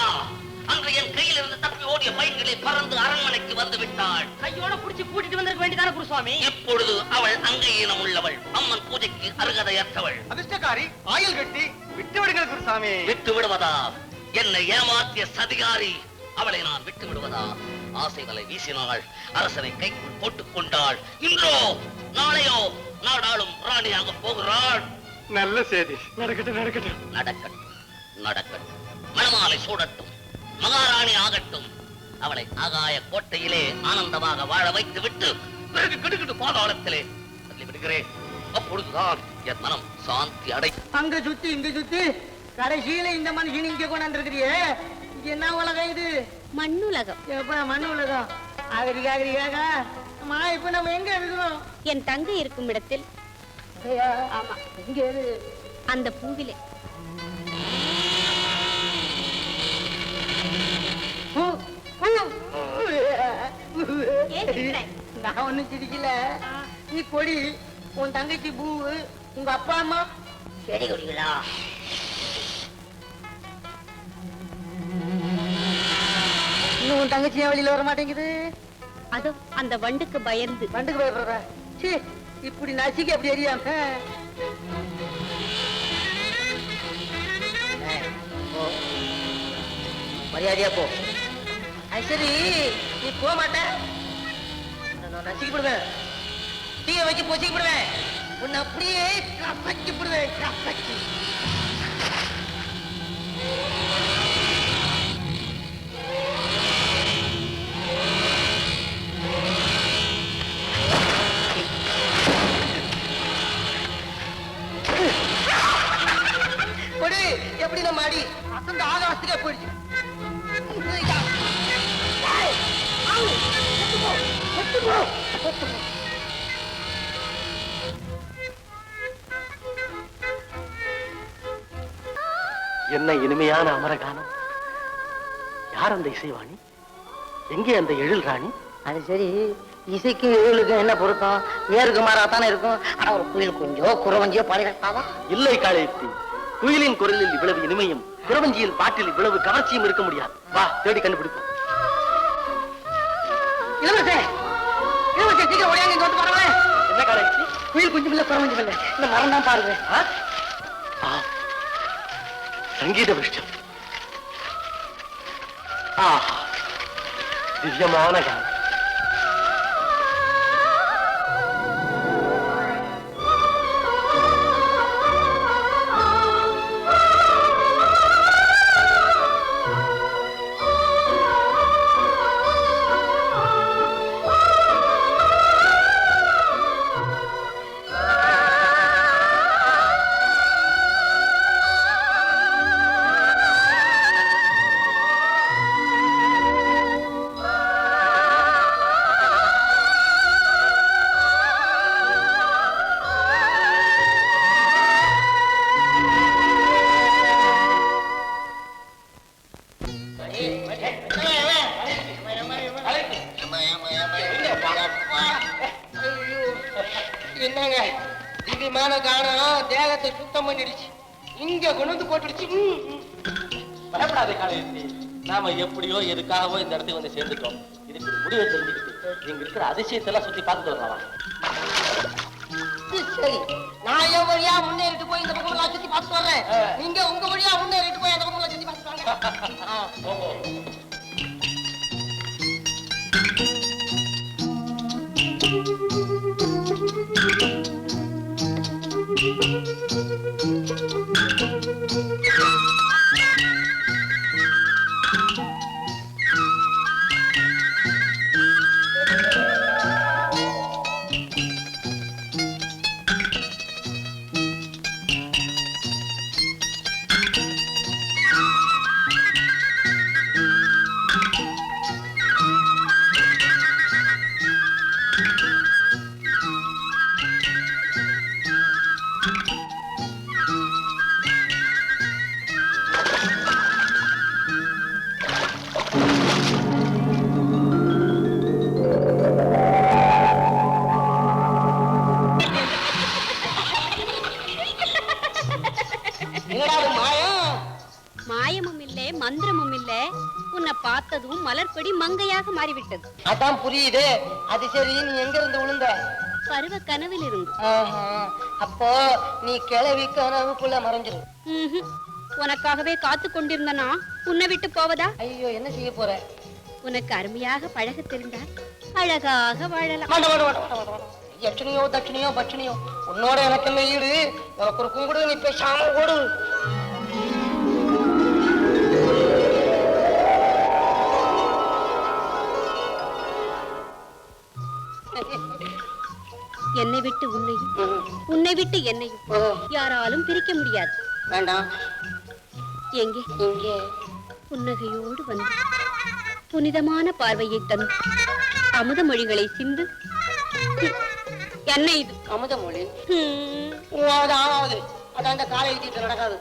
அல்லவா அன்று என் கையில் இருந்து தப்பி ஓடிய பையன்களை பறந்து அரண்மனைக்கு வந்து விட்டாள். கையோட புடிச்சு கூட்டிட்டு வந்திருக்க வேண்டியதான குருசுவாமி? இப்பொழுது அவள் அங்கையினம் உள்ளவள். அம்மன் பூஜைக்கு அருகதையற்றவள். அதிர்ஷ்டக்காரி ஆயில் கட்டி விட்டு விடுங்கள் குருசாமி. விட்டு விடுவதா? என்னை ஏமாற்றிய சதிகாரி அவளை நான் விட்டு விடுவதா? ஆசைகளை வீசினாள். அரசனை கைக்குள் போட்டுக் கொண்டாள். இன்றோ நாளையோ நாடாளும் ராணியாக போகிறாள். நல்ல செய்தி நடக்கட்டும் நடக்கட்டும். நடக்கட்டும். நடக்கட்டும். மணமாலை சூடட்டும். மகாராணி ஆகட்டும். அவளை ஆகாய கோட்டையிலே ஆனந்தமாக வாழ வைத்து விட்டு பிறகு கிடுகிடு பாதாளத்திலே தள்ளி விடுகிறேன். அப்பொழுதுதான் என் மனம் சாந்தி அடை அங்க சுத்தி இங்க சுத்தி. கடைசியில இந்த மனுஷன் இங்க கொண்டாந்துருக்கிறியே இது என்ன உலகம் இது? மண்ணுலகம். எப்ப மண்ணு உலகம் ஆகரி ஆகரியாக அம்மா இப்ப நம்ம எங்க இருக்கிறோம்? என் தங்கை இருக்கும் இடத்தில். ஆமா இங்க. அந்த பூவிலே. ஒண்ணும் சிரிக்கல நீ கொடி உன் தங்கச்சி பூ உங்க அப்பா அம்மா. செடி இன்னும் உன் தங்கச்சி ஏன் வெளியில வர மாட்டேங்குது அதோ அந்த வண்டுக்கு பயந்து. வண்டுக்கு பயப்படுற. சீ இப்படி நசிக்க அப்படி எரியாம. மரியாதையா போ. சரி நீ போக மாட்ட நான் நசிக்கப்படுவேன் தீய வச்சு பொசிக்கப்படுவேன் உன்னை அப்படியே கசக்கிப்படுவேன் கசக்கி கொடு எப்படி நம்ம அடி? அசந்த ஆகாசத்துக்கே போயிடுச்சு. ஏய், என்ன இனிமையான அமரகானம்? யார் அந்த இசைவாணி? எங்கே அந்த எழில் ராணி? அது சரி இசைக்கு இவளுக்கும் என்ன பொருத்தம்? ஏருக்கு மாறாத்தானே இருக்கும்? ஆனா ஒரு குயில் கொஞ்சோ குறவஞ்சியோ பாடுகிறாவா இல்லை காளையத்தி. குயிலின் குரலில் இவ்வளவு இனிமையும் குறவஞ்சியின் பாட்டில் இவ்வளவு கவர்ச்சியும் இருக்க முடியாது. வா தேடி கண்டுபிடிப்போம். இளவரசே! சீக்கிரம் ஓடியாங்க இங்க வந்து பாருங்களேன் என்ன காளையத்தி குயில் குஞ்சு பிள்ளை குறவஞ்சி பிள்ளை. இந்த மரம் தான் பாருங்க. ஆ? ஆ. சங்கீத விருஷ்டம் ஆஹா. திவ்யமான காலம் எப்படியோ எதுக்காகவோ இந்த இடத்துக்கு வந்து சேர்ந்துட்டோம். இதுக்கு முடிவை தெரிஞ்சுக்கிட்டு நீங்க இருக்கிற அதிசயத்தெல்லாம் சுத்தி பார்த்துட்டு வரலாம். சரி நான் என் வழியா முன்னேறிட்டு போய் இந்த பக்கம் சுத்தி பார்த்து வர்றேன். நீங்க உங்க வழியா முன்னேறிட்டு போய் அந்த பக்கம் சுத்தி பார்த்து வாங்க. பார்த்ததும் மலர்கொடி மங்கையாக மாறிவிட்டது. அதான் புரியுது. அது சரி நீ எங்க இருந்து விழுந்த பருவ கனவில் இருந்து அப்போ நீ கிளவி கனவுக்குள்ள மறைஞ்சிரு. உனக்காகவே காத்து கொண்டிருந்தனா உன்னை விட்டு போவதா? ஐயோ என்ன செய்ய போற? உனக்கு அருமையாக பழக தெரிந்தால் அழகாக வாழலாம். யட்சணியோ தட்சணியோ பட்சணியோ உன்னோட எனக்கு என்ன ஈடு? உனக்கு ஒரு கும்பிடு நீ பேசாம ஓடு. என்னை விட்டு உன்னையும். உன்னை விட்டு என்னையும். யாராலும் பிரிக்க முடியாது. வேண்டாம். எங்கே? இங்கே. புன்னகையோடு வந்து. புனிதமான பார்வையை தந்து. அமுத மொழிகளை சிந்து. என்ன இது? அமுதமொழி ஹம், அது ஆமாவது அதான் அந்த காலை எழுதிட்டு நடக்காது.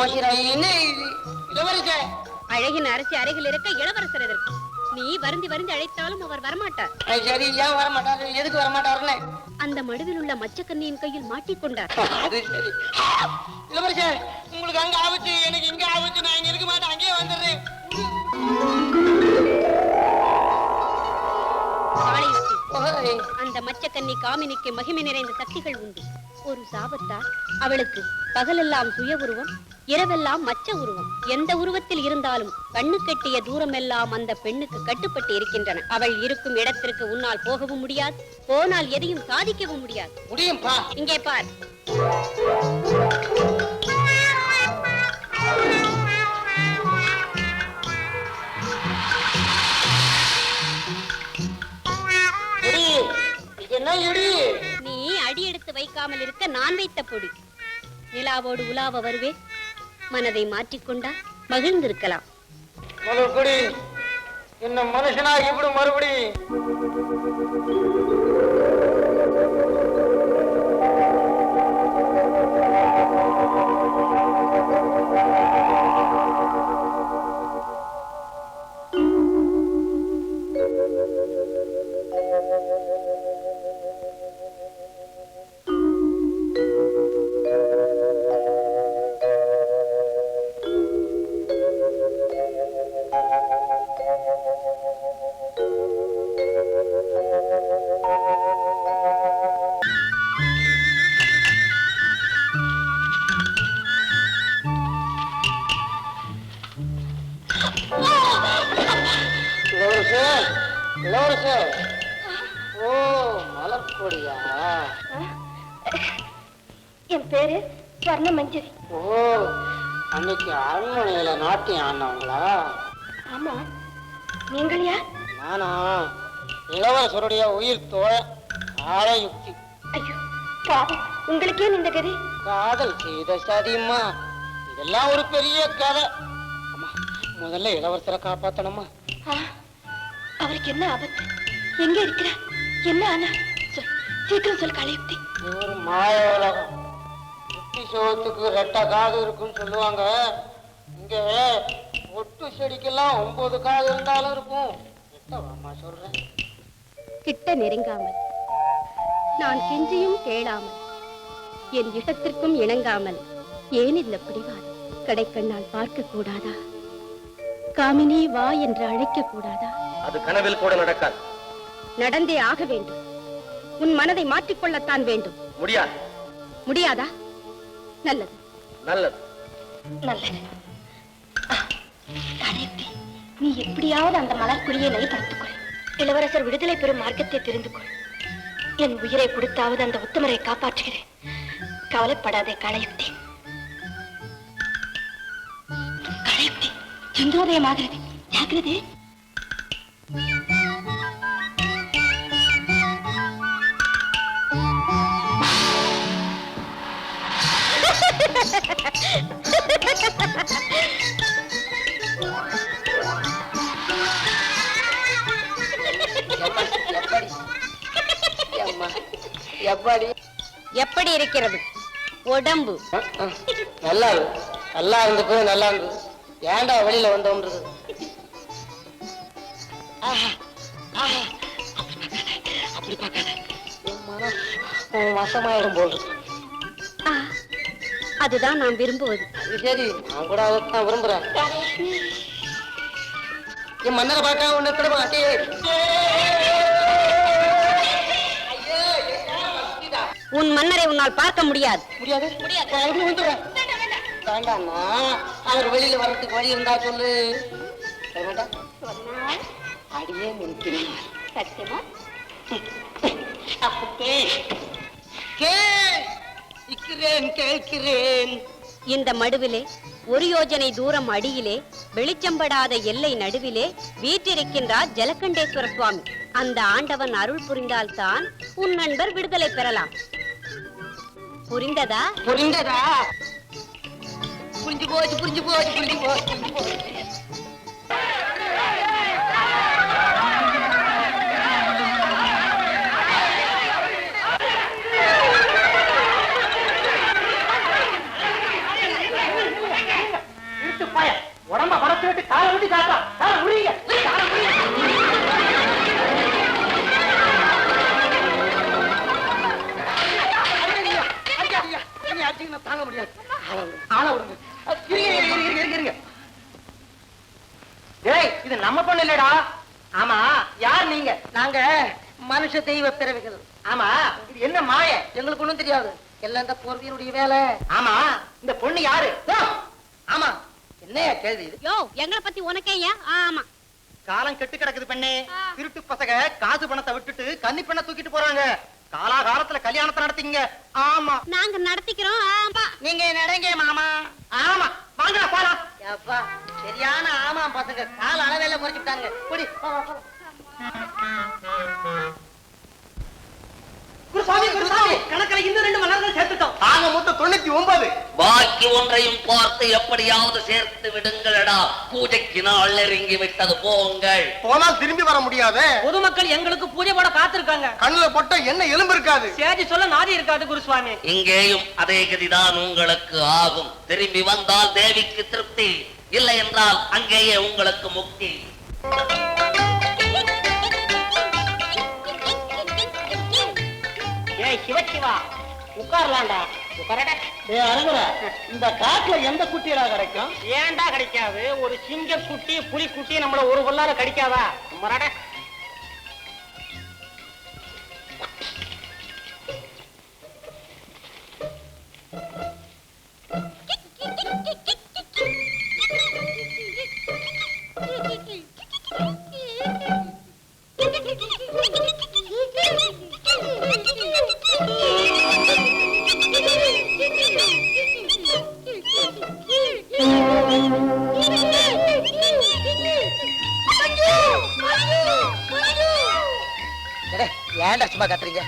ஓசிரா என்ன இது. இளவரசே. அழகின் அரசி அருகில் இருக்க இளவரசர் எதற்கு? நீ வருந்தி வருந்தி அழைத்தாலும் அவர் வரமாட்டார். சரி ஏன் வர மாட்டாரு எதுக்கு வர மாட்டாருன்னு அந்த மடுவில் உள்ள மச்சக்கண்ணியின் கையில் மாட்டிக்கொண்டார் அது சரி. இளவரசே உங்களுக்கு அங்க ஆபத்து எனக்கு இங்க ஆபத்து நான் இங்க இருக்க மாட்டேன் அங்கேயே வந்துடுறேன். ஓய். அந்த மச்சக்கன்னி காமினிக்கு மகிமை நிறைந்த சக்திகள் உண்டு. ஒரு சாபத்தால் அவளுக்கு பகலெல்லாம் சுய உருவம் இரவெல்லாம் மச்ச உருவம். எந்த உருவத்தில் இருந்தாலும் கண்ணு கட்டிய தூரமெல்லாம் அந்த பெண்ணுக்கு கட்டுப்பட்டு இருக்கின்றன. அவள் இருக்கும் இடத்திற்கு உன்னால் போகவும் முடியாது. போனால் எதையும் சாதிக்கவும் முடியாது. முடியும் இங்கே பார். நீ அடி எடுத்து வைக்காமல் இருக்க நான் வைத்த பொடி. நிலாவோடு உலாவ வருவேன். மனதை மாற்றிக்கொண்டா மகிழ்ந்திருக்கலாம். முதல் என்ன மனுஷனா இப்படி மறுபடி. இளவரசே. ஓ மலர்கொடியா என் பேரு ஸ்வர்ண மஞ்சரி ஓ அன்னைக்கு அரண்மனையில நாட்டியம் ஆடினவங்களா? ஆமா. நீங்கள் யார்? நானா? இளவரசருடைய உயிர் தோழ ஆலயுக்தி ஐயோ பாவம். உங்களுக்கே இந்த கதி. காதல் செய்த சதிம்மா. இதெல்லாம் ஒரு பெரிய கதை. முதல்ல இளவரசரை காப்பாத்தணுமா அவருக்கு என்ன ஆபத்து? எங்க இருக்கிறார் என்ன ஆனா? சொல். சீக்கிரம் சொல் கலையுக்தி ஒரு மாய உலகம் குட்டி சோத்துக்கு ரெட்டை காது இருக்குன்னு சொல்லுவாங்க. இங்க ஒட்டு செடிக்கெல்லாம் ஒன்பது காது இருந்தாலும் இருக்கும். எட்டவாம்மா சொல்றேன். கிட்ட நெருங்காமல் நான் கெஞ்சியும் கேளாமல் என் இஷ்டத்திற்கும் இணங்காமல் ஏன் இந்த பிடிவாதம்? கடைக்கண்ணால் பார்க்க கூடாதா காமினி வா என்று அழைக்க கூடாதா அது கனவில் கூட நடக்காது. நடந்தே ஆக வேண்டும். உன் மனதை மாற்றிக்கொள்ளத்தான் வேண்டும். முடியாது. முடியாதா? நல்லது. நல்லது. நல்லது. நீ எப்படியாவது அந்த மலர்குடியை நெறிப்படுத்திக்கொள் இளவரசர் விடுதலை பெறும் மார்க்கத்தை தெரிந்து கொள். என் உயிரை கொடுத்தாவது அந்த உத்தமரை காப்பாற்றுகிறேன். கவலைப்படாதே களையுக்தி களையுக்தி சந்திரோதயமாகிறது ஜாக்கிரதை. எப்படி எப்படி இருக்கிறது? உடம்பு. நல்லா இருந்து நல்லா நல்லா இருந்தது ஏன்டா வெளியில வந்தோம்ன்றது அப்படி பார்க்காத என் மனம் உன் வசமாயிடும் போல். ஆ, அதுதான் நாம் விரும்புவது. அது சரி நான் கூட அதைத்தான் விரும்புறேன். என் மன்னரை பார்க்க ஒண்ணு கூட மாட்டேன் உன் மன்னரை உன்னால் பார்க்க முடியாது. முடியாது? முடியாது. வந்துடுறேன்? வேண்டாம்னா அவர் வெளியில வர்றதுக்கு வழி இருந்தா சொல்லு. வேண்டாம்? அடியே கேட்கிறேன். இந்த மடுவிலே ஒரு யோஜனை தூரம் அடியிலே வெளிச்சம்படாத எல்லை நடுவிலே வீற்றிருக்கின்றார் ஜலகண்டேஸ்வர சுவாமி. அந்த ஆண்டவன் அருள் புரிந்தால்தான் உன் நண்பர் விடுதலை பெறலாம். புரிந்ததா? புரிந்ததா? புரிஞ்சு போச்சு புரிஞ்சு போச்சு புரிஞ்சு போச்சு. உடம்ப படத்து விட்டு காலை விட்டு காட்டா காலை முடியுங்க காலை முடியுங்க தாங்க முடியாது ஆள விடுங்க இருங்க இருங்க இருங்க இருங்க இருங்க டேய் இது நம்ம பொண்ணு இல்லடா. ஆமா யார் நீங்க? நாங்க மனுஷ தெய்வ பிறவிகள். ஆமா இது என்ன மாய? எங்களுக்கு ஒண்ணும் தெரியாது. எல்லாம் இந்த போர்வியனுடைய வேலை. ஆமா இந்த பொண்ணு யாரு? என்னையா கேள்வி இது? யோ எங்களை பத்தி உனக்கே ஏன்? ஆமா. காலம் கெட்டு கிடக்குது பெண்ணே. திருட்டு பசங்க காசு பணத்தை விட்டுட்டு கன்னி பெண்ணை தூக்கிட்டு போறாங்க. காலாகாலத்துல கல்யாணத்தை நடத்திங்க ஆமா. நாங்க நடத்திக்கிறோம் ஆமா. நீங்க நடங்க மாமா. ஆமா. வாங்கடா போலாம். அப்பா சரியான ஆமா பசங்க. கால அளவேல முறைச்சுட்டாங்க. குருசாமி குருசாமி கணக்கில் இன்னும் ரெண்டு மலர்கள் சேர்த்துட்டோம் ஆக மொத்தம் தொண்ணூத்தி ஒன்பது. பாக்கி ஒன்றையும் பார்த்து எப்படியாவது சேர்த்து விடுங்களடா. பூஜைக்கு நாள் நெருங்கி விட்டது போங்கள். போனால் திரும்பி வர முடியாதே. பொதுமக்கள் எங்களுக்கு பூஜை போட காத்திருக்காங்க. கண்ணுல போட்ட என்ன எலும்பு இருக்காது. சேதி சொல்ல நாதி இருக்காது குருசுவாமி இங்கேயும் அதே கதிதான் உங்களுக்கு ஆகும். திரும்பி வந்தால் தேவிக்கு திருப்தி. இல்லை என்றால் அங்கேயே உங்களுக்கு முக்தி. ஏய் சிவசிவா உட்காரலாம்டா. இந்த காட்டுல எந்த குட்டியடா கிடைக்கும்? ஏன்டா கிடைக்காது? ஒரு சிங்க குட்டி புலி குட்டி நம்மள ஒரு கொள்ளார கடிக்காதா? மரடா ஏன்டா கத்துறீங்க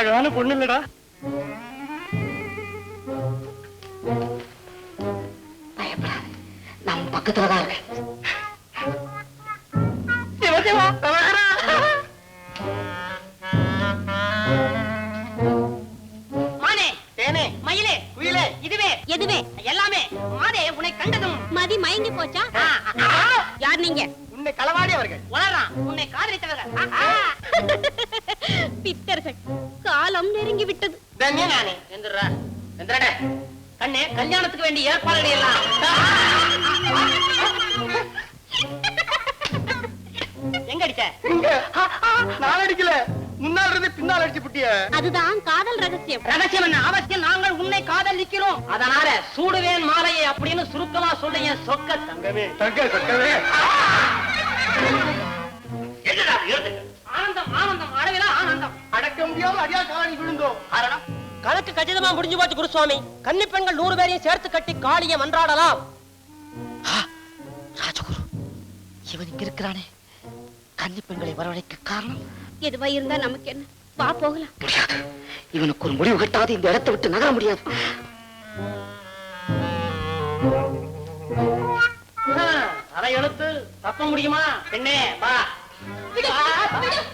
அழகான பொண்ணு இல்லடா நம்ம பக்கத்துலதான் இருக்கு நெருங்கி விட்டது தன்யே நானே. எந்திரா எந்திரடே. கண்ணே கல்யாணத்துக்கு வேண்டிய எல்லாம் எங்க அடிச்ச? நான் அடிக்கல. முன்னால் இருந்து பின்னால் அடிச்சு புட்டிய. அதுதான் காதல் ரகசியம். ரகசியம் என்ன? அவசியம். நாங்கள் உன்னை காதலிக்கிறோம். அதனால சூடுவேன் மாலையை அப்படின்னு சுருக்கமா சொல்றீங்க சொக்க தங்கமே. தங்க தக்கவே என்னடா எழுதுங்க ஆனந்தம் ஆனந்தம் அளவிலா ஆனந்தம். அடக்க முடியாம அடியா காணி விழுந்தோம் காரணம்? கணக்கு கச்சிதமா முடிஞ்சு போச்சு குருசுவாமி. கன்னி பெண்கள் நூறு பேரையும் சேர்த்து கட்டி காளியை மன்றாடலாம். ராஜகுரு இவன் இங்க இருக்கிறானே. கன்னி பெண்களை வரவழைக்க காரணம்? எதுவா இருந்தா நமக்கு என்ன? வா போகலாம். முடியாது. இவனுக்கு ஒரு முடிவு கட்டாது. இந்த இடத்தை விட்டு நகர முடியாது. அரை எழுத்து தப்ப முடியுமா? பெண்ணே வா.